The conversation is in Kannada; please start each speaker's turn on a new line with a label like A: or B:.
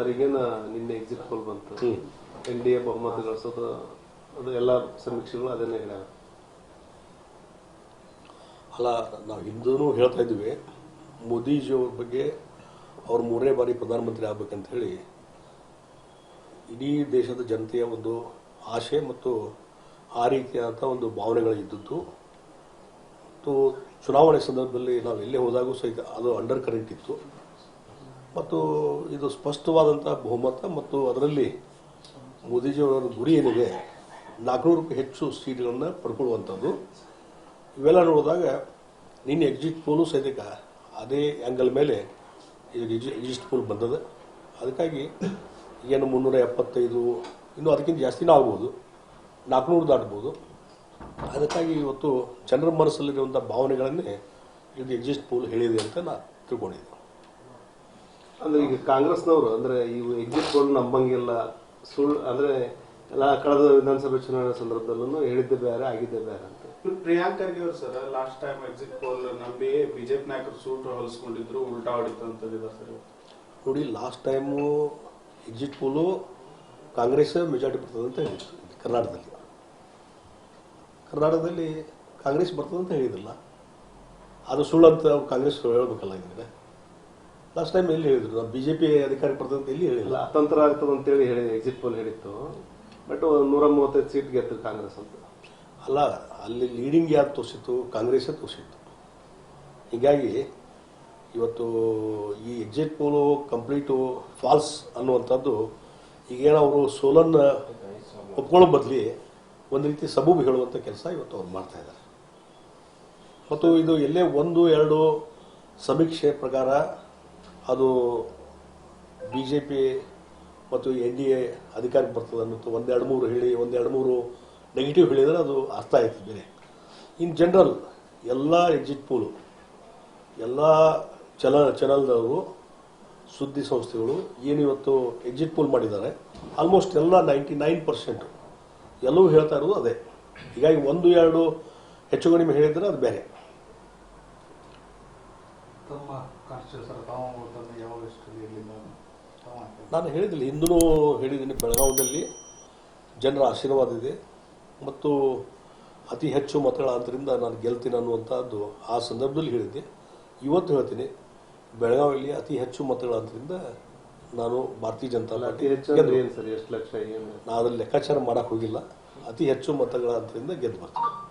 A: ಸರ್ ಈಗೇನ ನಿನ್ನೆ ಎಕ್ಸಿಟ್ ಪೋಲ್ ಬಂತು. ಎನ್ ಡಿ ಎ ಬಹುಮತ ಗಳಿಸೋದು ಅದು ಎಲ್ಲ ಸಮೀಕ್ಷೆಗಳು ಅದನ್ನೇ ಹೇಳ್ಯಾವ
B: ಅಲ್ಲ ನಾವು ಹಿಂದೂ ಹೇಳ್ತಾ ಇದ್ವಿ ಮೋದಿಜಿಯವ್ರ ಬಗ್ಗೆ ಅವ್ರು ಮೂರನೇ ಬಾರಿ ಪ್ರಧಾನಮಂತ್ರಿ ಆಗ್ಬೇಕಂತ ಹೇಳಿ ಇಡೀ ದೇಶದ ಜನತೆಯ ಒಂದು ಆಶೆ ಮತ್ತು ಆ ರೀತಿಯಾದಂಥ ಒಂದು ಭಾವನೆಗಳು ಇದ್ದದ್ದು ಮತ್ತು ಚುನಾವಣೆ ಸಂದರ್ಭದಲ್ಲಿ ನಾವು ಎಲ್ಲೇ ಹೋದಾಗೂ ಸಹಿತ ಅದು ಅಂಡರ್ ಕರೆಂಟ್ ಇತ್ತು. ಮತ್ತು ಇದು ಸ್ಪಷ್ಟವಾದಂಥ ಬಹುಮತ ಮತ್ತು ಅದರಲ್ಲಿ ಮೋದಿಜಿಯವರ ಗುರಿ ಏನಿದೆ ನಾಲ್ಕುನೂರಕ್ಕೂ ಹೆಚ್ಚು ಸೀಟ್ಗಳನ್ನು ಪಡ್ಕೊಳ್ಳುವಂಥದ್ದು. ಇವೆಲ್ಲ ನೋಡಿದಾಗ ನಿನ್ನೆ ಎಕ್ಸಿಟ್ ಪೋಲು ಸಹಿತ ಅದೇ ಆ್ಯಂಗಲ್ ಮೇಲೆ ಎಕ್ಸಿಟ್ ಪೋಲ್ ಬಂದದ. ಅದಕ್ಕಾಗಿ ಏನು ಮುನ್ನೂರ ಎಪ್ಪತ್ತೈದು, ಇನ್ನೂ ಅದಕ್ಕಿಂತ ಜಾಸ್ತಿನೂ ಆಗ್ಬೋದು. ನಾಲ್ಕುನೂರು ದಾಟ್ಬೋದು. ಅದಕ್ಕಾಗಿ ಇವತ್ತು ಜನರ ಮನಸ್ಸಲ್ಲಿರುವಂಥ ಭಾವನೆಗಳನ್ನೇ ಇದು ಎಕ್ಸಿಸ್ಟ್ ಪೋಲ್ ಹೇಳಿದೆ ಅಂತ ನಾನು ತಿಳ್ಕೊಂಡಿದ್ದೆ
A: ಅಂದ್ರೆ ಈಗ ಕಾಂಗ್ರೆಸ್ನವರು ಅಂದ್ರೆ ಇವು ಎಕ್ಸಿಟ್ ಪೋಲ್ ನಂಬಂಗಿಲ್ಲ ಸುಳ್ಳು ಅಂದ್ರೆ ಎಲ್ಲ ಕಳೆದ ವಿಧಾನಸಭೆ ಚುನಾವಣೆ ಸಂದರ್ಭದಲ್ಲೂ ಹೇಳಿದ್ದೆ ಬೇರೆ ಆಗಿದ್ದೆ ಬೇರೆ ಅಂತ.
C: ಇವ್ರು ಪ್ರಿಯಾಂಕ್ ಖರ್ಗೆ ಅವರು sir last time exit poll ನಂಬಿ ಬಿಜೆಪಿ ನಾಯಕರು ಸೂಟ್ ಹೊಲಿಸ್ಕೊಂಡಿದ್ರು ಉಲ್ಟಾ ಹೊಡಿತು ಅಂತಂದಿದ್ದಾರೆ ಸರ್.
B: ನೋಡಿ last time exit poll Congress majority ಬರ್ತದೆ ಅಂತ ಹೇಳಿದ್ರು ಕರ್ನಾಟಕದಲ್ಲಿ. ಕರ್ನಾಟಕದಲ್ಲಿ ಕಾಂಗ್ರೆಸ್ ಬರ್ತದೆ ಅಂತ ಹೇಳಿದಿಲ್ಲ ಅದು ಸುಳ್ಳು ಅಂತ ಕಾಂಗ್ರೆಸ್ ಹೇಳಬೇಕಲ್ಲ ಇದ್ರೆ ಲಾಸ್ಟ್ ಟೈಮ್ ಎಲ್ಲಿ ಹೇಳಿದ್ರು? ನಾವು ಬಿ ಜೆ ಪಿ ಅಧಿಕಾರ ಪಡೆದಂತ ಅಂತ ಎಲ್ಲಿ ಹೇಳಿಲ್ಲ?
A: ಅತಂತ್ರ ಆಗ್ತದೆ ಅಂತೇಳಿ ಹೇಳಿ ಎಕ್ಸಿಟ್ ಪೋಲ್ ಹೇಳಿತ್ತು. ಬಟ್ ನೂರ ಮೂವತ್ತೈದು ಸೀಟ್ ಗೆದ್ದು ಕಾಂಗ್ರೆಸ್ ಅಂತ.
B: ಅಲ್ಲ ಅಲ್ಲಿ ಲೀಡಿಂಗ್ ಯಾರು ತೋರಿಸಿತ್ತು? ಕಾಂಗ್ರೆಸ್ ತೋರಿಸಿತ್ತು. ಹೀಗಾಗಿ ಇವತ್ತು ಈ ಎಕ್ಸಿಟ್ ಪೋಲು ಕಂಪ್ಲೀಟು ಫಾಲ್ಸ್ ಅನ್ನುವಂಥದ್ದು ಈಗೇನೋ ಅವರು ಸೋಲನ್ನ ಒಪ್ಕೊಳ್ಳೋ ಬದಲಿ ಒಂದು ರೀತಿ ಸಬೂಬು ಹೇಳುವಂಥ ಕೆಲಸ ಇವತ್ತು ಅವ್ರು ಮಾಡ್ತಾ ಇದ್ದಾರೆ. ಮತ್ತು ಇದು ಎಲ್ಲೇ ಒಂದು ಎರಡು ಸಮೀಕ್ಷೆ ಪ್ರಕಾರ ಅದು ಬಿ ಜೆ ಪಿ ಮತ್ತು ಎನ್ ಡಿ ಎ ಅಧಿಕಾರಕ್ಕೆ ಬರ್ತದೆ ಅನ್ನೋದು ಒಂದೆರಡು ಮೂರು ಹೇಳಿ, ಒಂದೆರಡು ಮೂರು ನೆಗೆಟಿವ್ ಹೇಳಿದರೆ ಅದು ಅರ್ಥ ಆಯ್ತು ಬೇರೆ. ಇನ್ ಜನರಲ್ ಎಲ್ಲ ಎಕ್ಸಿಟ್ ಪೋಲು ಎಲ್ಲ ಚಲ ಚಾನಲ್ದವರು ಸುದ್ದಿ ಸಂಸ್ಥೆಗಳು ಏನು ಇವತ್ತು ಎಕ್ಸಿಟ್ ಪೋಲ್ ಮಾಡಿದ್ದಾರೆ ಆಲ್ಮೋಸ್ಟ್ ಎಲ್ಲ ನೈಂಟಿ ನೈನ್ ಪರ್ಸೆಂಟು ಎಲ್ಲವೂ ಹೇಳ್ತಾ ಇರೋದು ಅದೇ. ಹೀಗಾಗಿ ಒಂದು, ಎರಡು ಹೆಚ್ಚು ಕಡಿಮೆ ಹೇಳಿದರೆ ಅದು ಬೇರೆ. ನಾನು ಹೇಳಿದ್ದೀನಿ ಹಿಂದೂ ಹೇಳಿದ್ದೀನಿ ಬೆಳಗಾವದಲ್ಲಿ ಜನರ ಆಶೀರ್ವಾದ ಇದೆ. ಮತ್ತು ಅತಿ ಹೆಚ್ಚು ಮತಗಳ ಅಂತರಿಂದ ನಾನು ಗೆಲ್ತೀನಿ ಅನ್ನುವಂಥದ್ದು ಆ ಸಂದರ್ಭದಲ್ಲಿ ಹೇಳಿದ್ದೆ. ಇವತ್ತು ಹೇಳ್ತೀನಿ ಬೆಳಗಾವಿಯಲ್ಲಿ ಅತಿ ಹೆಚ್ಚು ಮತಗಳ ಅಂತರಿಂದ ನಾನು ಭಾರತೀಯ ಜನತಾ
A: ಅತಿ ಹೆಚ್ಚು ಏನ್ ಸರ್ ಎಷ್ಟು ಲಕ್ಷ ಏನು?
B: ನಾನು ಅದನ್ನು ಲೆಕ್ಕಾಚಾರ ಮಾಡೋಕ್ಕೆ ಹೋಗಿಲ್ಲ. ಅತಿ ಹೆಚ್ಚು ಮತಗಳ ಅಂತರಿಂದ ಗೆದ್ದು ಬರ್ತೀನಿ.